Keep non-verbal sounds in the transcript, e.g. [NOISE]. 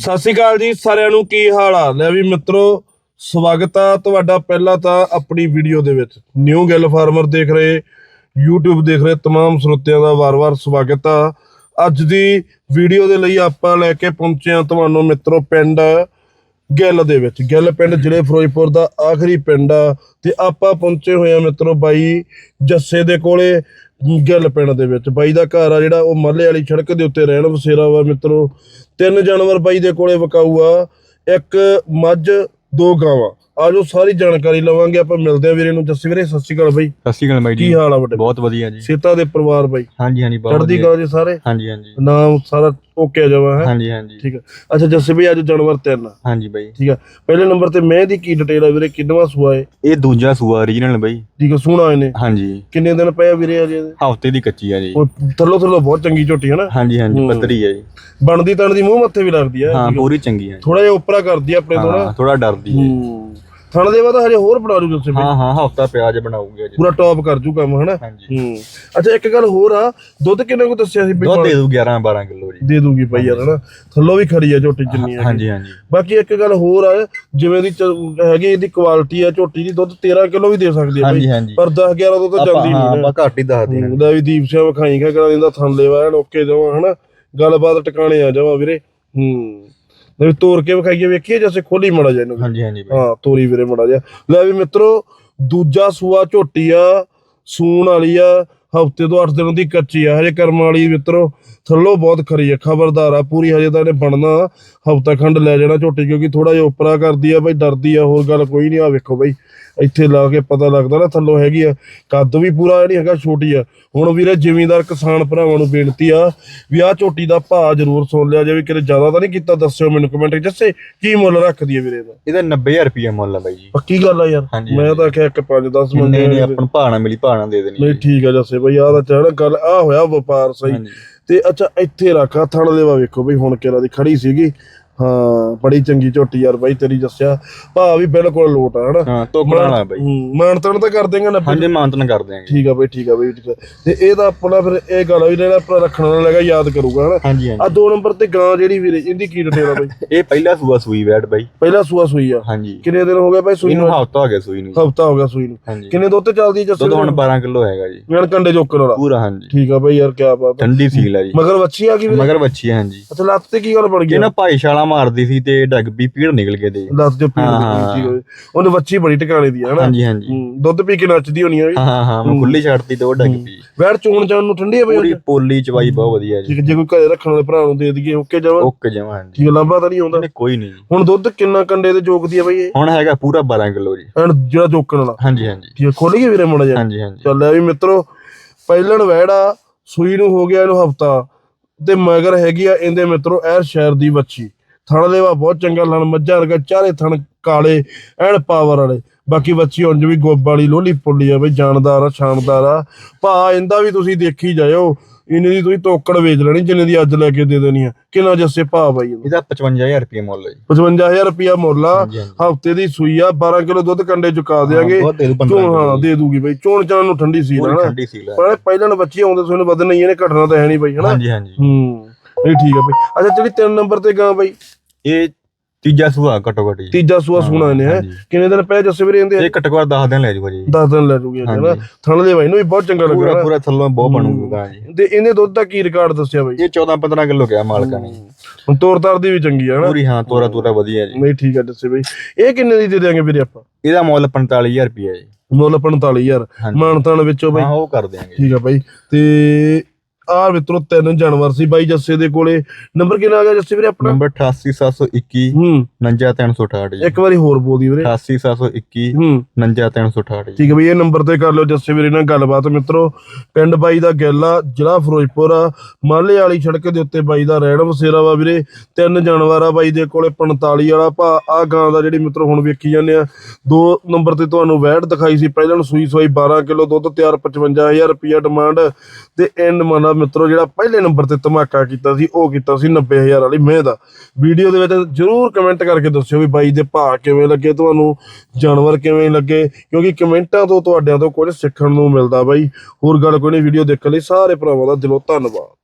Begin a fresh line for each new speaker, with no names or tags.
ਸਤਿ ਸ਼੍ਰੀ ਅਕਾਲ ਜੀ ਸਾਰਿਆਂ ਨੂੰ ਕੀ ਹਾਲ ਆ ਲੈ ਵੀ ਮਿੱਤਰੋ ਸਵਾਗਤ ਆ ਤੁਹਾਡਾ ਪਹਿਲਾਂ ਤਾਂ ਆਪਣੀ ਵੀਡੀਓ ਦੇ ਵਿੱਚ ਨਿਊ ਗਿੱਲ ਫਾਰਮਰ ਦੇਖ ਰਹੇ YouTube ਦੇਖ ਰਹੇ तमाम ਸਰੋਤਿਆਂ ਦਾ ਵਾਰ-ਵਾਰ ਸਵਾਗਤ ਆ ਅੱਜ ਦੀ ਵੀਡੀਓ ਦੇ ਲਈ ਆਪਾਂ ਲੈ ਕੇ ਪਹੁੰਚੇ ਆ ਤੁਹਾਨੂੰ ਮਿੱਤਰੋ ਪਿੰਡ ਗਿੱਲ ਦੇ ਵਿੱਚ ਗਿੱਲ ਪਿੰਡ ਜ਼ਿਲ੍ਹੇ ਫਿਰੋਜ਼ਪੁਰ ਦਾ ਆਖਰੀ ਪਿੰਡ ਆ ਤੇ ਆਪਾਂ ਪਹੁੰਚੇ ਹੋਏ ਆ ਮਿੱਤਰੋ ਬਾਈ ਜੱਸੇ ਦੇ ਕੋਲੇ ਗਿੱਲ ਪਿੰਡ ਦੇ ਵਿੱਚ ਬਾਈ ਦਾ ਘਰ ਆ ਜਿਹੜਾ ਉਹ ਮੱਲੇ ਵਾਲੀ ਸੜਕ ਦੇ ਉੱਤੇ ਰਹਿਣ ਵਸੇਰਾ ਵਾ ਮਿੱਤਰੋ। ਤਿੰਨ ਜਾਨਵਰ ਬਾਈ ਦੇ ਕੋਲੇ ਵਿਕਾਊ ਆ। ਇੱਕ ਮੱਝ ਦੋ ਗਾਵਾਂ। ਆਜੋ ਸਾਰੀ ਜਾਣਕਾਰੀ ਲਵਾਂਗੇ ਆਪਾਂ ਮਿਲਦੇ ਆ ਵੀਰੇ ਨੂੰ। ਜੱਸੇ ਵੀਰੇ ਸਤਿ ਸ਼੍ਰੀ ਅਕਾਲ ਬਾਈ।
ਸਤਿ ਸ਼੍ਰੀ ਅਕਾਲ ਬਾਈ ਜੀ।
ਕੀ ਹਾਲ ਆ ਵੱਡੇ
ਬਹੁਤ ਵਧੀਆ ਜੀ।
ਸੀਤਾ ਦੇ ਪਰਿਵਾਰ ਬਾਈ।
ਹਾਂਜੀ ਹਾਂਜੀ ਬਹੁਤ
ਚੜ੍ਹਦੀ ਕਲਾ ਜੀ ਸਾਰੇ?
ਹਾਂਜੀ ਹਾਂਜੀ।
ਨਾਮ ਸਾਰਾ ਓਕੇ ਜਾਵਾ ਹੈ?
ਹਾਂਜੀ ਹਾਂਜੀ।
ਠੀਕ ਆ। ਅੱਛਾ ਜੱਸੇ ਵੀ ਅੱਜ ਜਾਨਵਰ ਤਿੰਨ ਆ।
ਹਾਂਜੀ ਬਾਈ।
ਠੀਕ ਆ। ਪਹਿਲੇ ਨੰਬਰ ਤੇ ਮੈਂ ਦੀ ਕੀ ਡਿਟੇਲ ਆ ਵੀਰੇ? ਕਿੰਨਵਾ ਸੂਆ ਹੈ
ਇਹ ਦੂਜਾ ਸੂਆ ਓਰੀਜਨਲ ਬਾਈ।
ਠੀਕ ਆ ਸੋਹਣਾ ਇਹਨੇ।
ਹਾਂਜੀ।
ਕਿੰਨੇ ਦਿਨ ਪਏ ਆ ਵੀਰੇ ਅਜੇ? ਇਹਦੇ?
ਹਫ਼ਤੇ ਦੀ ਕੱਚੀ ਆ ਜੀ।
ਉਹ ਥੱਲੋ ਥੱਲੋ ਬਹੁਤ ਚੰਗੀ ਝੋਟੀ ਹੈ ਨਾ।
ਹਾਂਜੀ ਹਾਂਜੀ। ਪੱਤਰੀ ਆ ਜੀ।
ਬਣਦੀ ਤਣ ਦੀ ਮੂੰਹ ਮੱਥੇ ਵੀ ਲੱਗਦੀ ਆ।
ਹਾਂ ਪੂਰੀ ਚੰਗੀ ਆ ਜੀ।
ਥੋੜਾ ਜਿਹਾ ਉੱਪਰਾ ਕਰਦੀ ਆ ਆਪਣੇ ਤੋਂ ਨਾ।
ਹਾਂ ਥੋੜਾ ਡਰਦੀ ਹੈ
ਹੂੰ। ਥਣ ਦੇ ਬਾਅਦ ਹਜੇ ਹੋਰ ਬਣਾ ਜੱਸੇ ਬਈ
ਹਾਂ ਹਾਂ ਹਫਤਾ ਪਿਆਜ ਬਣਾਉਗੇ ਜੀ
ਪੂਰਾ ਟੌਪ ਕਰ ਜੂ ਕੰਮ ਹਨਾ?
ਹਾਂਜੀ।
ਹੂੰ। ਅੱਛਾ ਇੱਕ ਗੱਲ ਹੋਰ ਆ ਦੁੱਧ ਕਿੰਨਾ ਕੁ ਦੱਸਿਆ ਸੀ
ਦੁੱਧ ਦੇ ਦੂ 11 12 ਕਿਲੋ ਜੀ।
ਦੇ ਦੂਗੀ ਪਈ ਯਾਰ ਹਨਾ? ਥੱਲੋਂ ਵੀ ਖੜੀ ਆ ਝੋਟੀ ਜਿੰਨੀ ਆ
ਹਾਂਜੀ ਹਾਂਜੀ।
ਬਾਕੀ ਇੱਕ ਗੱਲ ਹੋਰ ਆ ਜਿਵੇਂ ਦੀ ਹੈਗੀ ਇਹਦੀ ਕੁਆਲਿਟੀ ਆ ਝੋਟੀ ਦੀ ਦੁੱਧ 13 ਕਿਲੋ ਵੀ ਦੇ ਸਕਦੀ ਆ ਪਰ 10 11 ਤੋਂ ਤਾਂ
ਹਾਂ
ਨਹੀਂ
ਆਪਾਂ ਘੱਟ ਹੀ ਦੱਸਦੇ ਹਾਂ
ਉਹਦਾ ਵੀ ਦੀਪ ਸਿੰਘ ਵਿਖਾਈ ਕਰਾ ਦਿੰਦਾ ਥਣ ਲੈਵਾ ਓਕੇ ਜਾਵਾ ਹਨਾ? ਗੱਲਬਾਤ ਟਿਕਾਣੇ ਆ ਜਾਵਾ ਵੀਰੇ। ਹੂੰ। ਵੀ ਤੋੜ ਕੇ ਵਿਖਾਈਏ ਵੇਖੀਏ ਜੈਸੇ ਖੋਲੀ ਮੜਾ ਜਾ ਇਹਨੂੰ
ਹਾਂਜੀ ਹਾਂਜੀ ਬਾਈ।
ਹਾਂ ਤੋਰੀ ਵੀਰੇ ਮੜਾ ਜਾ ਲੈ ਵੀ ਮਿੱਤਰੋ ਦੂਜਾ ਸੂਆ ਝੋਟੀ ਆ ਸੂਣ ਵਾਲੀ ਆ ਹਫ਼ਤੇ ਤੋਂ 8 ਦਿਨ ਦੀ ਕੱਚੀ ਆ। ਹਜੇ ਕਰਮ ਵਾਲੀ ਮਿੱਤਰੋ ਥੱਲੋਂ ਬਹੁਤ ਖਰੀ ਆ। ਖਬਰਦਾਰ ਆ। ਪੂਰੀ ਹਜੇ ਤਾਂ ਇਹਨੇ ਬਣਨਾ। ਹਫਤਾ ਖੰਡ ਲੈ ਜਾਣਾ ਝੋਟੀ ਕਿਉਂਕਿ ਥੋੜਾ ਜਿਹਾ ਉਪਰਾ ਕਰਦੀ ਆ ਬਈ ਡਰਦੀ ਆ ਹੋਰ ਗੱਲ ਕੋਈ ਨਹੀਂ। ਆ ਵੇਖੋ ਬਈ ਇੱਥੇ ਲਾ ਕੇ ਪਤਾ ਲੱਗਦਾ ਨਾ ਥੱਲੋਂ ਹੈਗੀ ਆ। ਕੱਦ ਵੀ ਪੂਰਾ ਨਹੀਂ ਹੈਗਾ ਛੋਟੀ ਆ। ਹੁਣ ਵੀਰੇ ਜ਼ਿਮੀਂਦਾਰ ਕਿਸਾਨ ਭਰਾਵਾਂ ਨੂੰ ਬੇਨਤੀ ਆ ਵੀ ਆ ਝੋਟੀ ਦਾ ਭਾਅ ਜ਼ਰੂਰ ਸੁਣ ਲਿਆ ਜਾਵੇ। ਕਿਤੇ ਜ਼ਿਆਦਾ ਤਾਂ ਨਹੀਂ ਕੀਤਾ ਦੱਸਿਓ ਮੈਨੂੰ ਕਮੈਂਟ ਜੱਸੇ ਕੀ ਮੁੱਲ ਰੱਖਦੀ ਆ ਵੀਰੇ ਇਹਦਾ?
ਇਹਦਾ 90000 ਰੁਪਏ ਮੁੱਲ ਆ ਬਾਈ ਜੀ।
ਪੱਕੀ ਗੱਲ ਆ ਯਾਰ। ਮੈਂ ਤਾਂ ਆਖਿਆ ਇੱਕ 5 10
ਨਹੀਂ
ਮੰਗੇ
ਨਹੀਂ ਆਪਾਂ ਨੂੰ ਭਾਣਾ ਮਿਲੀ ਭਾਣਾ ਦੇ ਦੇਣੀ
ਨਹੀਂ ਠੀਕ ਆ ਜੱਸੇ ਬਈ ਆਹ ਤਾਂ ਚੜ ਗੱਲ ਆ ਹੋਇਆ ਵਪਾਰ ਸਹੀ। ਤੇ ਅੱਛਾ ਇੱਥੇ ਰੱਖਾ ਥਣ ਦੇਵਾ ਵੇਖੋ ਬਈ ਹੁਣ ਕਿਹੜਾ ਦੀ ਖੜੀ ਸੀਗੀ। ਹਾਂ ਬੜੀ ਚੰਗੀ ਝੋਟੀ ਯਾਰ ਬਾਈ ਤੇਰੀ ਦੱਸਿਆ ਭਾ ਵੀ ਬਿਲਕੁਲ ਲੋਟ ਆ ਹਨਾ?
ਹਾਂ ਤੋਕੜਾ ਵਾਲਾ ਬਾਈ।
ਤਾਣ ਤਾਂ ਕਰ ਦੇਗਾ ਨਾ
ਹਾਂਜੀ ਮਾਨਤਨ ਕਰ ਦਿਆਂਗੇ।
ਠੀਕ ਆ ਬਈ ਠੀਕ ਆ ਬਈ। ਤੇ ਇਹ ਤਾਂ ਆਪਣਾ ਫਿਰ ਇਹ ਗੱਲ ਵੀ ਜਿਹੜਾ ਆਪਣਾ ਰੱਖਣ ਵਾਲਾ ਲੱਗਾ ਯਾਦ ਕਰੂਗਾ ਹਨਾ? ਆ ਦੋ ਨੰਬਰ ਤੇ ਗਾਂ ਜਿਹੜੀ ਵੀਰੇ ਇਹਦੀ ਕੀ ਡਿਟੇਲ ਆ ਬਈ? [LAUGHS]
ਇਹ ਪਹਿਲਾ ਸੂਆ ਸੂਈ ਵੈਟ ਬਾਈ।
ਪਹਿਲਾ ਸੂਆ ਸੂਈ ਆ।
ਹਾਂਜੀ।
ਕਿੰਨੇ ਦਿਨ ਹੋ ਗਏ ਬਾਈ ਸੂਈ ਨੂੰ?
ਹਫਤਾ ਹੋ ਗਿਆ ਸੂਈ ਨੂੰ।
ਹਫਤਾ ਹੋ ਗਿਆ ਸੂਈ ਨੂੰ। ਕਿੰਨੇ ਦੁੱਧ ਤੇ ਚੱਲਦੀ ਜੱਸੇ
ਦੁੱਧ ਹੁਣ 12 ਕਿਲੋ ਹੈਗਾ ਜੀ।
ਗਣ ਕੰਡੇ ਜੋਕਰ ਵਾਲਾ।
ਪੂਰਾ ਹਾਂਜੀ।
ਠੀਕ ਆ ਬਈ ਯਾਰ ਕੀ ਬਾਤ।
ਠੰਡੀ ਸੀਲ ਆ ਜੀ।
ਮਗਰ ਵੱਛੀ ਆ ਗਈ
ਮਗਰ ਹੈ ਹਾਂਜੀ।
ਅੱਛਾ ਲੱਤ ਤੇ ਕੀ ਗੱਲ ਬਣ ਗਈ?
ਇਹ ਨਾ ਭਾਈਸ਼ਾਲਾ ਮਾਰਦੀ ਸੀ ਤੇ ਡੱਗ ਵੀ ਪੀੜ ਨਿਕਲ ਗਏ ਤੇ।
ਲੱਤ ਤੇ ਪੀੜ
ਹਾਂ,
ਦੀ
ਹਾਂ।
ਹੋਈ ਉਹਨੇ ਵੱਛੀ ਬੜੀ ਟਿਕਾਣੇ ਦੀ ਆ ਹਨਾ?
ਹਾਂਜੀ ਹਾਂਜੀ।
ਹੂੰ, ਦੁੱਧ ਪੀ ਕੇ ਨੱਚਦੀ ਹੋਣੀ ਆ ਵੀ।
ਹਾਂ ਹਾਂ ਹਾਂ। ਮੈਂ ਖੁੱਲੀ ਛੱਡਤੀ ਤੇ ਉਹ ਡੱਗ ਪਈ
ਵੈੜ ਚੋਣ ਚਾਣ ਨੂੰ ਠੰਡੀ ਆ ਬਈ
ਪੂਰੀ ਪੋਲੀ ਚਵਾਈ ਬਹੁਤ ਵਧੀਆ ਜੀ।
ਜੇ ਕੋਈ ਘਰੇ ਰੱਖਣ ਵਾਲੇ ਭਰਾ ਨੂੰ ਦੇ ਦਈਏ ਓਕੇ ਜਾਵਾ
ਓਕੇ ਜਮਾ ਹਾਂਜੀ।
ਆ, ਲਾਂਭਾ ਤਾਂ ਨਹੀਂ ਆਉਂਦਾ।
ਨਹੀਂ ਕੋਈ ਨਹੀਂ। ਜੀ।
ਹੁਣ ਦੁੱਧ ਕਿੰਨਾ ਕੰਡੇ ਦੇ ਜੋਗਦੀ ਆ ਬਈ ਇਹ?
ਹੁਣ ਹੈਗਾ ਪੂਰਾ 12 ਕਿਲੋ ਜੀ।
ਐਨ ਜਿਹੜਾ ਜੋਕਣ ਵਾਲਾ।
ਹਾਂਜੀ ਹਾਂਜੀ।
ਠੀਕ ਖੋਲ ਗਈ ਵੀਰੇ ਮੁੰਡਾ ਜਾ
ਹਾਂਜੀ ਹਾਂਜੀ।
ਚੱਲ ਆ ਵੀ ਮਿੱਤਰੋ ਪਹਿਲਣ ਵੈੜਾ ਸੂਈ ਨੂੰ ਹੋ ਗਿਆ ਇਹਨੂੰ ਹਫਤਾ। ਤੇ ਮਗਰ ਹੈਗੀ ਆ ਇਹਦੇ ਮਿੱਤਰੋ ਐਰ ਸ਼ਹਿਰ ਦੀ ਬੱਚੀ ਥਣ ਦੇਵਾ ਬਹੁਤ ਚੰਗਾ ਲਣ ਮੱਝਾਂ ਵਰਗਾ ਚਾਰੇ ਥਣ ਕਾਲੇ ਐਨ ਪਾਵਰ ਵਾਲੇ। ਬਾਕੀ ਬੱਚੀ ਉਂਝ ਵੀ ਗੋਬ ਵਾਲੀ ਲੋਲੀ ਪੁੱਲੀ ਆ ਬਈ ਜਾਨਦਾਰ ਆ ਸ਼ਾਨਦਾਰ ਆ। ਭਾ ਇਹਦਾ ਵੀ ਤੁਸੀਂ ਦੇਖੀ ਜਾਇਓ। ਇਹਨੇ ਦੀ ਤੁਸੀਂ ਤੋਕੜ ਵੇਚ ਲੈਣੀ ਜਿੰਨੇ ਦੀ ਅੱਜ ਲੈ ਕੇ ਦੇ ਦੇਣੀ ਆ। ਕਿੰਨਾ ਜੱਸੇ ਭਾ ਬਾਈ ਇਹਦਾ?
ਇਹਦਾ 55000 ਰੁਪਏ ਮੁੱਲ ਹੈ ਜੀ।
55000 ਰੁਪਿਆ ਮੁੱਲ ਆ। ਹਫ਼ਤੇ ਦੀ ਸੂਈ ਆ 12 ਕਿਲੋ ਦੁੱਧ ਕੰਡੇ ਚੁਕਾ ਦੇਾਂਗੇ
ਬਹੁਤ ਦੇ ਦੂ 15
ਚੋਣ ਹਾਂ ਦੇ ਦੂਗੀ ਬਈ। ਚੋਣ ਚਾਣ ਨੂੰ ਠੰਡੀ ਸੀ ਨਾ।
ਹੈ
ਪਰ ਪਹਿਲਾਂ ਬੱਚੀ ਆਉਂਦੇ ਸੋਨੇ ਵਧਣ ਨਹੀਂ ਇਹਨੇ ਘਟਣਾ ਤਾਂ ਹੈ ਨਹੀਂ ਬਈ ਹਨਾ।
ਹਾਂਜੀ ਹਾਂਜੀ।
ਹੂੰ। ਇਹ ਠੀਕ ਆ ਬਈ। ਅੱਛਾ ਜਿਹੜੀ ਤਿੰਨ ਨੰਬਰ ਤੇ ਗਾਂ ਬਈ।
ਇਹ ਤੀਜਾ ਸੂਆ ਘਟੋ ਘਟੀ
ਤੀਜਾ ਸੂਆ ਹੈ
ਹਾਂਜੀ।
ਕਿੰਨੇ ਦਿਨ ਪਏ ਜੱਸੇ ਵੀਰੇ ਇਹਦੇ
ਇਹ ਘੱਟੋ ਘੱਟ 10 ਦਿਨ ਲੈ ਜੂਗਾ ਜੀ।
10 ਦਿਨ ਲੈ ਜੂਗੀ ਹਨਾ। ਥਣ ਦੇ ਬਾਈ ਨੂੰ ਵੀ ਬਹੁਤ ਚੰਗਾ
ਪੂਰਾ
ਲੱਗਾ
ਪੂਰਾ ਥੱਲੋਂ ਬਹੁਤ ਬਣੂਗਾ ਜੀ।
ਤੇ ਇਹਨੇ ਦੁੱਧ ਦਾ ਕੀ ਰਿਕਾਰਡ ਦੱਸਿਆ ਬਈ?
ਇਹ 14 15 ਕਿਲੋ ਗਿਆ ਮਾਲਕਾਂ ਨੇ।
ਹੁਣ ਤੋਰ ਤਾਰ ਦੀ ਵੀ ਚੰਗੀ ਆ ਹਨਾ
ਪੂਰੀ ਹਾਂ ਤੋਰਾ ਤੋਰਾ ਵਧੀਆ ਜੀ।
ਨਹੀਂ ਠੀਕ ਆ ਦੱਸੇ ਬਈ। ਇਹ ਕਿੰਨੇ ਦੀ ਦੇ ਦਿਆਂਗੇ ਵੀਰੇ ਆਪਾਂ?
ਇਹਦਾ ਮੁੱਲ 45000 ਰੁਪਏ ਜੀ।
ਮੁੱਲ 45000
ਹਾਂਜੀ।
ਮਾਨਤਾਨ ਵਿੱਚੋਂ ਬਈ।
ਹਾਂ ਉਹ ਕਰ ਦਿਆਂਗੇ।
ਠੀਕ ਆ ਬਾਈ। ਤੇ ਆ ਮਿੱਤਰੋ ਤਿੰਨ ਜਾਨਵਰ ਸੀ ਬਾਈ ਜੱਸੇ ਦੇ ਕੋਲੇ। ਨੰਬਰ ਕਿੰਨਾ ਆ ਗਿਆ ਜੱਸੇ ਵੀਰੇ ਆਪਣਾ?
ਨੰਬਰ 88721
ਹੂੰ।
49368 ਜੀ।
ਇੱਕ ਵਾਰੀ ਹੋਰ ਬੋਲ ਦੀ ਵੀਰੇ।
88721
ਹੂੰ।
49368 ਜੀ।
ਠੀਕ ਹੈ ਬਈ ਇਹ ਨੰਬਰ ਤੇ ਕਰ ਲਿਓ ਜੱਸੇ ਵੀਰੇ ਨਾਲ ਗੱਲਬਾਤ ਮਿੱਤਰੋ। ਪਿੰਡ ਬਾਈ ਦਾ ਗੈਲਾ ਜ਼ਿਲ੍ਹਾ ਫਿਰੋਜ਼ਪੁਰ ਆ। ਮਾਲੇ ਵਾਲੀ ਸੜਕ ਦੇ ਉੱਤੇ ਬਾਈ ਦਾ ਰਹਿਣ ਵਸੇਰਾ ਵਾ ਵੀਰੇ। ਤਿੰਨ ਜਾਨਵਰ ਆ ਬਾਈ ਦੇ ਕੋਲੇ 45 ਵਾਲਾ ਭਾ। ਆ ਗਾਂ ਦਾ ਜਿਹੜੀ ਮਿੱਤਰੋ ਹੁਣ ਵੇਖੀ ਜਾਂਦੇ ਆ। ਦੋ ਨੰਬਰ ਤੇ ਤੁਹਾਨੂੰ ਵੈਟ ਦਿਖਾਈ ਸੀ। ਪਹਿਲਾਂ ਸੂਈ ਸੂਈ 12 ਕਿਲੋ ਦੁੱਧ ਤਿਆਰ 55000 ਰੁਪਿਆ ਡਿਮਾਂਡ ਤੇ ਐਂਡ ਮਾਨਾ ਮਿੱਤਰੋ, ਜਿਹੜਾ ਪਹਿਲੇ ਨੰਬਰ ਤੇ ਧਮਾਕਾ ਕੀਤਾ ਸੀ, ਉਹ ਕੀਤਾ ਸੀ 90000 ਵਾਲੀ ਮੇਹ ਦਾ। ਵੀਡੀਓ ਦੇ ਵਿੱਚ ਜਰੂਰ ਕਮੈਂਟ ਕਰਕੇ ਦੱਸਿਓ ਵੀ ਬਾਈ ਦੇ ਭਾਅ ਕਿਵੇਂ ਲੱਗੇ, ਤੁਹਾਨੂੰ ਜਾਨਵਰ ਕਿਵੇਂ ਲੱਗੇ, ਕਿਉਂਕਿ ਕਮੈਂਟਾਂ ਤੋਂ ਤੁਹਾਡਿਆਂ ਤੋਂ ਕੁਝ ਸਿੱਖਣ ਨੂੰ ਮਿਲਦਾ ਬਾਈ। ਹੋਰ ਗੱਲ ਕੋਈ ਨਹੀਂ, ਵੀਡੀਓ ਦੇਖਣ ਲਈ ਸਾਰੇ ਭਰਾਵਾਂ ਦਾ ਦਿਲੋਂ ਧੰਨਵਾਦ।